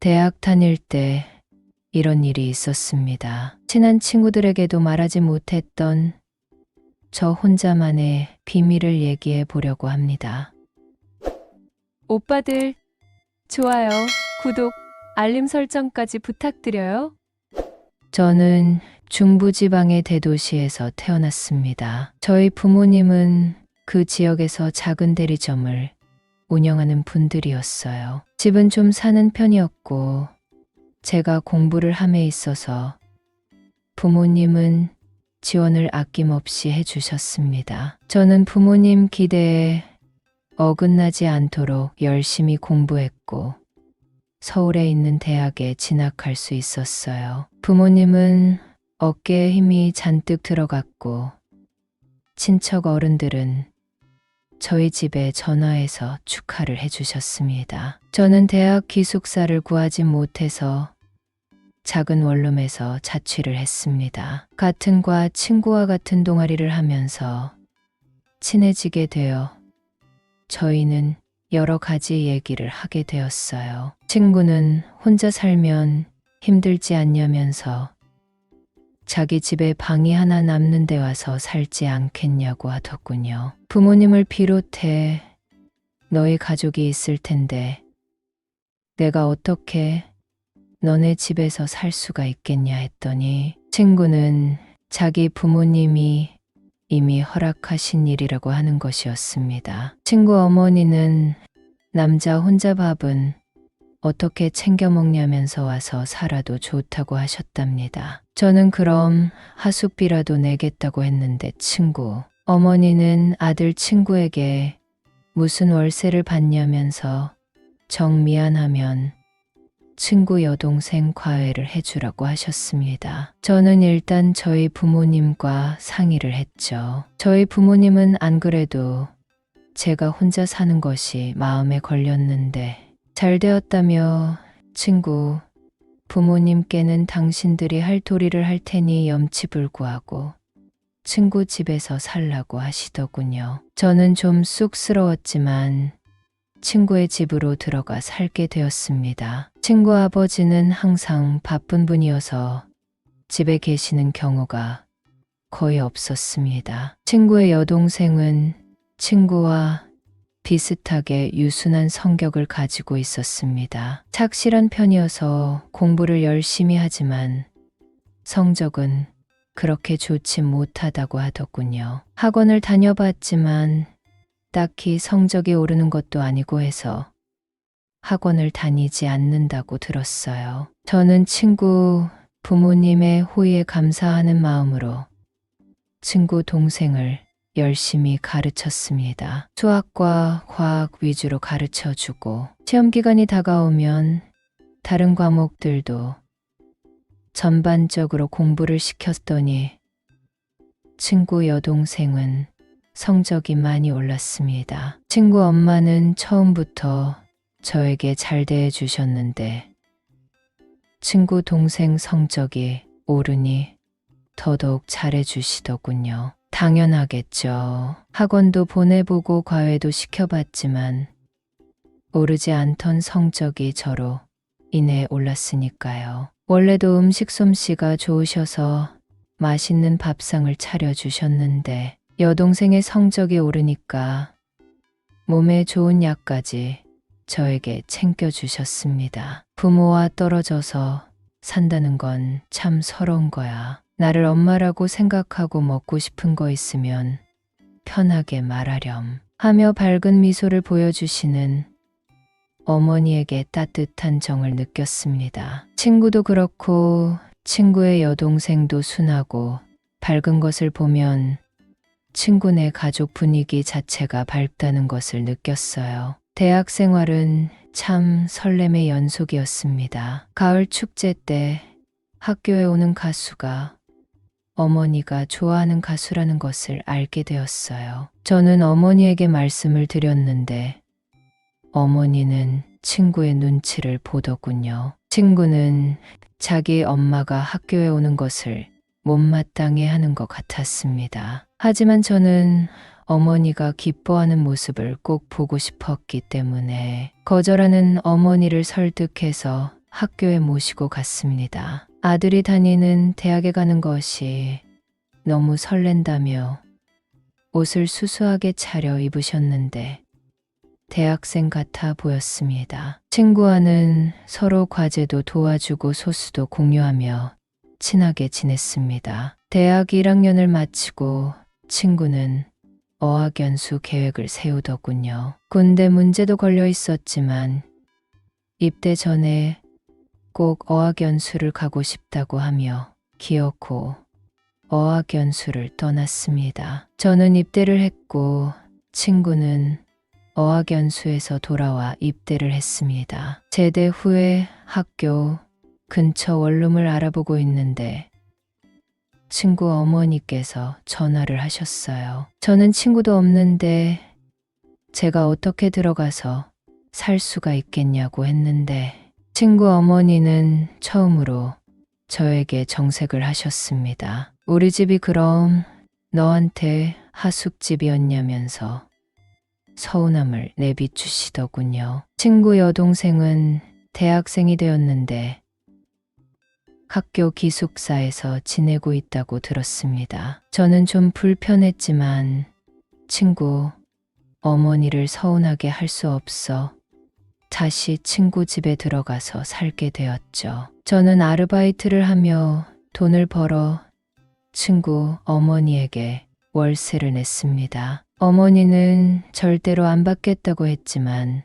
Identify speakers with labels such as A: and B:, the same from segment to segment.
A: 대학 다닐 때 이런 일이 있었습니다. 친한 친구들에게도 말하지 못했던 저 혼자만의 비밀을 얘기해 보려고 합니다.
B: 오빠들, 좋아요, 구독, 알림 설정까지 부탁드려요.
A: 저는 중부지방의 대도시에서 태어났습니다. 저희 부모님은 그 지역에서 작은 대리점을 운영하는 분들이었어요. 집은 좀 사는 편이었고, 제가 공부를 함에 있어서 부모님은 지원을 아낌없이 해주셨습니다. 저는 부모님 기대에 어긋나지 않도록 열심히 공부했고, 서울에 있는 대학에 진학할 수 있었어요. 부모님은 어깨에 힘이 잔뜩 들어갔고, 친척 어른들은 저희 집에 전화해서 축하를 해주셨습니다. 저는 대학 기숙사를 구하지 못해서 작은 원룸에서 자취를 했습니다. 같은 과 친구와 같은 동아리를 하면서 친해지게 되어 저희는 여러 가지 얘기를 하게 되었어요. 친구는 혼자 살면 힘들지 않냐면서 자기 집에 방이 하나 남는 데 와서 살지 않겠냐고 하더군요. 부모님을 비롯해 너희 가족이 있을 텐데 내가 어떻게 너네 집에서 살 수가 있겠냐 했더니 친구는 자기 부모님이 이미 허락하신 일이라고 하는 것이었습니다. 친구 어머니는 남자 혼자 밥은 어떻게 챙겨 먹냐면서 와서 살아도 좋다고 하셨답니다. 저는 그럼 하숙비라도 내겠다고 했는데 친구, 어머니는 아들 친구에게 무슨 월세를 받냐면서 정 미안하면 친구 여동생 과외를 해주라고 하셨습니다. 저는 일단 저희 부모님과 상의를 했죠. 저희 부모님은 안 그래도 제가 혼자 사는 것이 마음에 걸렸는데 잘 되었다며 친구 부모님께는 당신들이 할 도리를 할 테니 염치불구하고 친구 집에서 살라고 하시더군요. 저는 좀 쑥스러웠지만 친구의 집으로 들어가 살게 되었습니다. 친구 아버지는 항상 바쁜 분이어서 집에 계시는 경우가 거의 없었습니다. 친구의 여동생은 친구와 비슷하게 유순한 성격을 가지고 있었습니다. 착실한 편이어서 공부를 열심히 하지만 성적은 그렇게 좋지 못하다고 하더군요. 학원을 다녀봤지만 딱히 성적이 오르는 것도 아니고 해서 학원을 다니지 않는다고 들었어요. 저는 친구 부모님의 호의에 감사하는 마음으로 친구 동생을 열심히 가르쳤습니다. 수학과 과학 위주로 가르쳐 주고 시험 기간이 다가오면 다른 과목들도 전반적으로 공부를 시켰더니 친구 여동생은 성적이 많이 올랐습니다. 친구 엄마는 처음부터 저에게 잘 대해 주셨는데 친구 동생 성적이 오르니 더더욱 잘해 주시더군요. 당연하겠죠. 학원도 보내보고 과외도 시켜봤지만 오르지 않던 성적이 저로 인해 올랐으니까요. 원래도 음식 솜씨가 좋으셔서 맛있는 밥상을 차려주셨는데 여동생의 성적이 오르니까 몸에 좋은 약까지 저에게 챙겨주셨습니다. 부모와 떨어져서 산다는 건 참 서러운 거야. 나를 엄마라고 생각하고 먹고 싶은 거 있으면 편하게 말하렴 하며 밝은 미소를 보여주시는 어머니에게 따뜻한 정을 느꼈습니다. 친구도 그렇고 친구의 여동생도 순하고 밝은 것을 보면 친구네 가족 분위기 자체가 밝다는 것을 느꼈어요. 대학 생활은 참 설렘의 연속이었습니다. 가을 축제 때 학교에 오는 가수가 어머니가 좋아하는 가수라는 것을 알게 되었어요. 저는 어머니에게 말씀을 드렸는데 어머니는 친구의 눈치를 보더군요. 친구는 자기 엄마가 학교에 오는 것을 못마땅해 하는 것 같았습니다. 하지만 저는 어머니가 기뻐하는 모습을 꼭 보고 싶었기 때문에 거절하는 어머니를 설득해서 학교에 모시고 갔습니다. 아들이 다니는 대학에 가는 것이 너무 설렌다며 옷을 수수하게 차려 입으셨는데 대학생 같아 보였습니다. 친구와는 서로 과제도 도와주고 소수도 공유하며 친하게 지냈습니다. 대학 1학년을 마치고 친구는 어학연수 계획을 세우더군요. 군대 문제도 걸려 있었지만 입대 전에 꼭 어학연수를 가고 싶다고 하며 기어코 어학연수를 떠났습니다. 저는 입대를 했고 친구는 어학연수에서 돌아와 입대를 했습니다. 제대 후에 학교 근처 원룸을 알아보고 있는데 친구 어머니께서 전화를 하셨어요. 저는 친구도 없는데 제가 어떻게 들어가서 살 수가 있겠냐고 했는데 친구 어머니는 처음으로 저에게 정색을 하셨습니다. 우리 집이 그럼 너한테 하숙집이었냐면서 서운함을 내비추시더군요. 친구 여동생은 대학생이 되었는데 학교 기숙사에서 지내고 있다고 들었습니다. 저는 좀 불편했지만 친구 어머니를 서운하게 할 수 없어 다시 친구 집에 들어가서 살게 되었죠. 저는 아르바이트를 하며 돈을 벌어 친구 어머니에게 월세를 냈습니다. 어머니는 절대로 안 받겠다고 했지만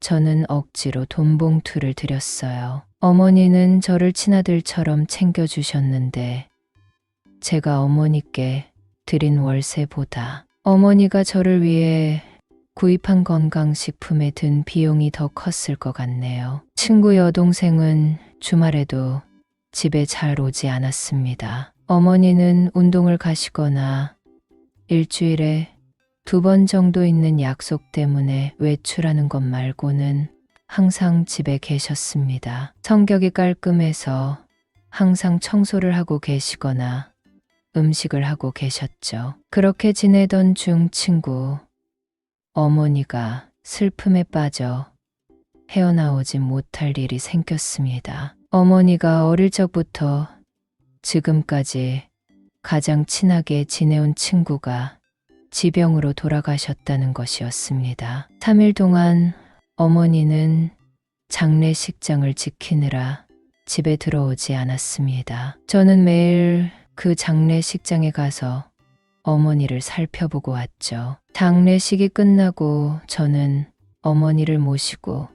A: 저는 억지로 돈 봉투를 드렸어요. 어머니는 저를 친아들처럼 챙겨주셨는데 제가 어머니께 드린 월세보다 어머니가 저를 위해 구입한 건강식품에 든 비용이 더 컸을 것 같네요. 친구 여동생은 주말에도 집에 잘 오지 않았습니다. 어머니는 운동을 가시거나 일주일에 두 번 정도 있는 약속 때문에 외출하는 것 말고는 항상 집에 계셨습니다. 성격이 깔끔해서 항상 청소를 하고 계시거나 음식을 하고 계셨죠. 그렇게 지내던 중 친구 어머니가 슬픔에 빠져 헤어나오지 못할 일이 생겼습니다. 어머니가 어릴 적부터 지금까지 가장 친하게 지내온 친구가 지병으로 돌아가셨다는 것이었습니다. 3일 동안 어머니는 장례식장을 지키느라 집에 들어오지 않았습니다. 저는 매일 그 장례식장에 가서 어머니를 살펴보고 왔죠. 장례식이 끝나고 저는 어머니를 모시고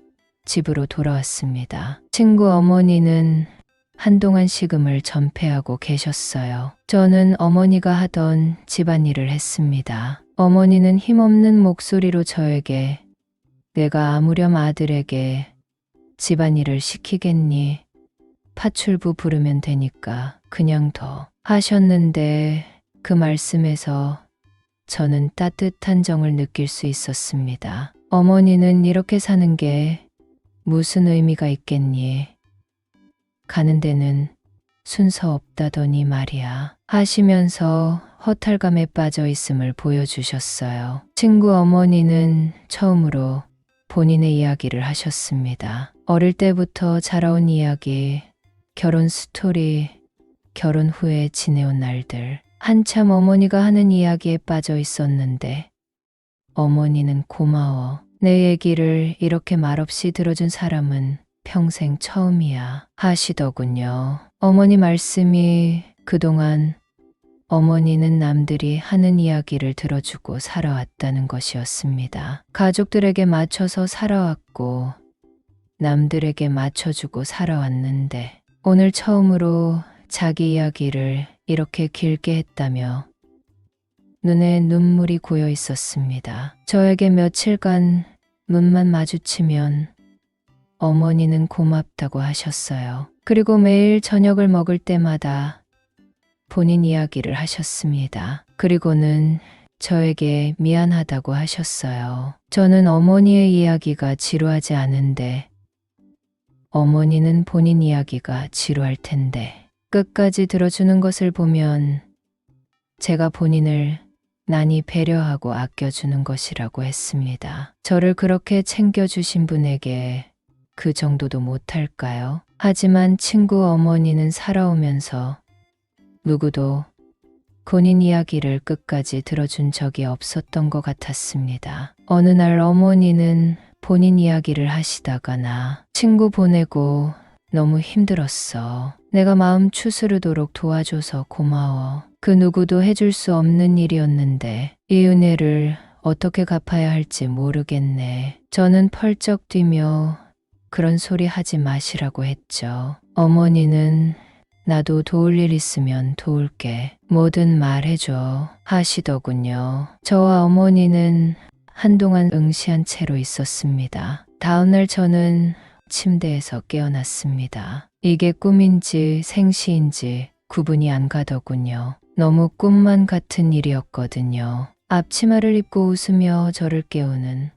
A: 집으로 돌아왔습니다. 친구 어머니는 한동안 식음을 전폐하고 계셨어요. 저는 어머니가 하던 집안일을 했습니다. 어머니는 힘없는 목소리로 저에게 내가 아무렴 아들에게 집안일을 시키겠니? 파출부 부르면 되니까 그냥 더 하셨는데 그 말씀에서 저는 따뜻한 정을 느낄 수 있었습니다. 어머니는 이렇게 사는 게 무슨 의미가 있겠니? 가는 데는 순서 없다더니 말이야. 하시면서 허탈감에 빠져 있음을 보여주셨어요. 친구 어머니는 처음으로 본인의 이야기를 하셨습니다. 어릴 때부터 자라온 이야기, 결혼 스토리, 결혼 후에 지내온 날들. 한참 어머니가 하는 이야기에 빠져 있었는데, 어머니는 고마워. 내 얘기를 이렇게 말없이 들어준 사람은 평생 처음이야 하시더군요. 어머니 말씀이 그동안 어머니는 남들이 하는 이야기를 들어주고 살아왔다는 것이었습니다. 가족들에게 맞춰서 살아왔고 남들에게 맞춰주고 살아왔는데 오늘 처음으로 자기 이야기를 이렇게 길게 했다며 눈에 눈물이 고여 있었습니다. 저에게 며칠간 눈만 마주치면 어머니는 고맙다고 하셨어요. 그리고 매일 저녁을 먹을 때마다 본인 이야기를 하셨습니다. 그리고는 저에게 미안하다고 하셨어요. 저는 어머니의 이야기가 지루하지 않은데 어머니는 본인 이야기가 지루할 텐데 끝까지 들어주는 것을 보면 제가 본인을 난히 배려하고 아껴주는 것이라고 했습니다. 저를 그렇게 챙겨주신 분에게 그 정도도 못할까요? 하지만 친구 어머니는 살아오면서 누구도 본인 이야기를 끝까지 들어준 적이 없었던 것 같았습니다. 어느 날 어머니는 본인 이야기를 하시다가 나 친구 보내고 너무 힘들었어. 내가 마음 추스르도록 도와줘서 고마워. 그 누구도 해줄 수 없는 일이었는데 이 은혜를 어떻게 갚아야 할지 모르겠네. 저는 펄쩍 뛰며 그런 소리 하지 마시라고 했죠. 어머니는 나도 도울 일 있으면 도울게. 뭐든 말해줘. 하시더군요. 저와 어머니는 한동안 응시한 채로 있었습니다. 다음날 저는 침대에서 깨어났습니다. 이게 꿈인지 생시인지 구분이 안 가더군요. 너무 꿈만 같은 일이었거든요. 앞치마를 입고 웃으며 저를 깨우는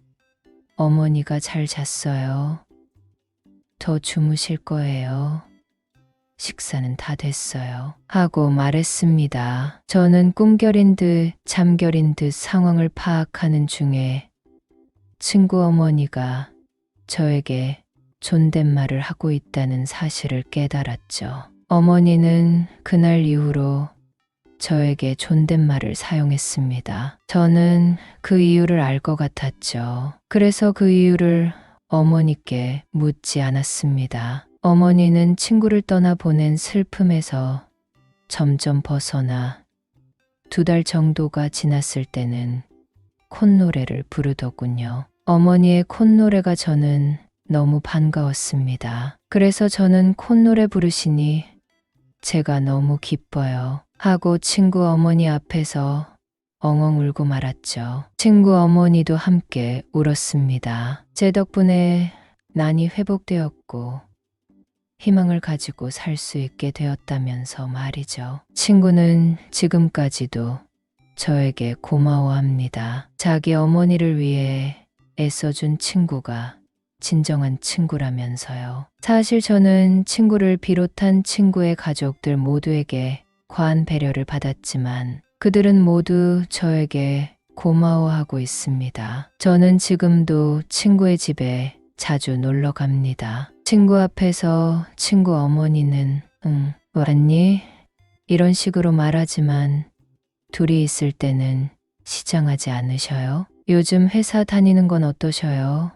A: 어머니가 잘 잤어요. 더 주무실 거예요. 식사는 다 됐어요. 하고 말했습니다. 저는 꿈결인 듯 잠결인 듯 상황을 파악하는 중에 친구 어머니가 저에게 존댓말을 하고 있다는 사실을 깨달았죠. 어머니는 그날 이후로 저에게 존댓말을 사용했습니다. 저는 그 이유를 알 것 같았죠. 그래서 그 이유를 어머니께 묻지 않았습니다. 어머니는 친구를 떠나 보낸 슬픔에서 점점 벗어나 두 달 정도가 지났을 때는 콧노래를 부르더군요. 어머니의 콧노래가 저는 너무 반가웠습니다. 그래서 저는 콧노래 부르시니 제가 너무 기뻐요. 하고 친구 어머니 앞에서 엉엉 울고 말았죠. 친구 어머니도 함께 울었습니다. 제 덕분에 난이 회복되었고 희망을 가지고 살 수 있게 되었다면서 말이죠. 친구는 지금까지도 저에게 고마워합니다. 자기 어머니를 위해 애써준 친구가 진정한 친구라면서요. 사실 저는 친구를 비롯한 친구의 가족들 모두에게 과한 배려를 받았지만 그들은 모두 저에게 고마워하고 있습니다. 저는 지금도 친구의 집에 자주 놀러 갑니다. 친구 앞에서 친구 어머니는 응, 왔니? 이런 식으로 말하지만 둘이 있을 때는 시장하지 않으셔요? 요즘 회사 다니는 건 어떠셔요?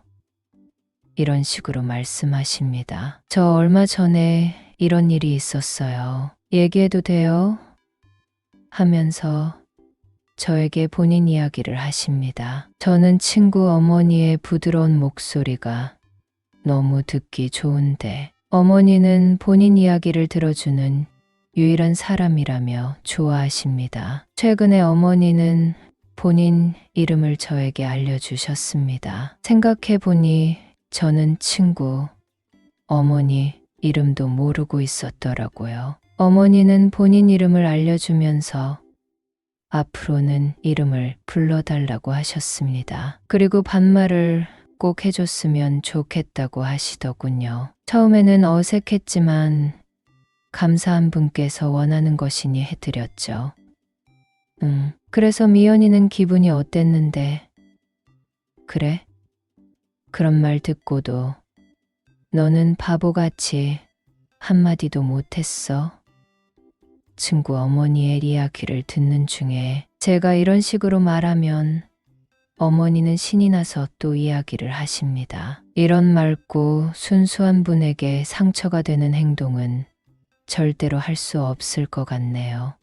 A: 이런 식으로 말씀하십니다. 저 얼마 전에 이런 일이 있었어요. 얘기해도 돼요? 하면서 저에게 본인 이야기를 하십니다. 저는 친구 어머니의 부드러운 목소리가 너무 듣기 좋은데 어머니는 본인 이야기를 들어주는 유일한 사람이라며 좋아하십니다. 최근에 어머니는 본인 이름을 저에게 알려주셨습니다. 생각해 보니 저는 친구, 어머니 이름도 모르고 있었더라고요. 어머니는 본인 이름을 알려주면서 앞으로는 이름을 불러달라고 하셨습니다. 그리고 반말을 꼭 해줬으면 좋겠다고 하시더군요. 처음에는 어색했지만 감사한 분께서 원하는 것이니 해드렸죠. 응, 그래서 미연이는 기분이 어땠는데? 그래? 그런 말 듣고도 너는 바보같이 한마디도 못했어. 친구 어머니의 이야기를 듣는 중에 제가 이런 식으로 말하면 어머니는 신이 나서 또 이야기를 하십니다. 이런 맑고 순수한 분에게 상처가 되는 행동은 절대로 할 수 없을 것 같네요.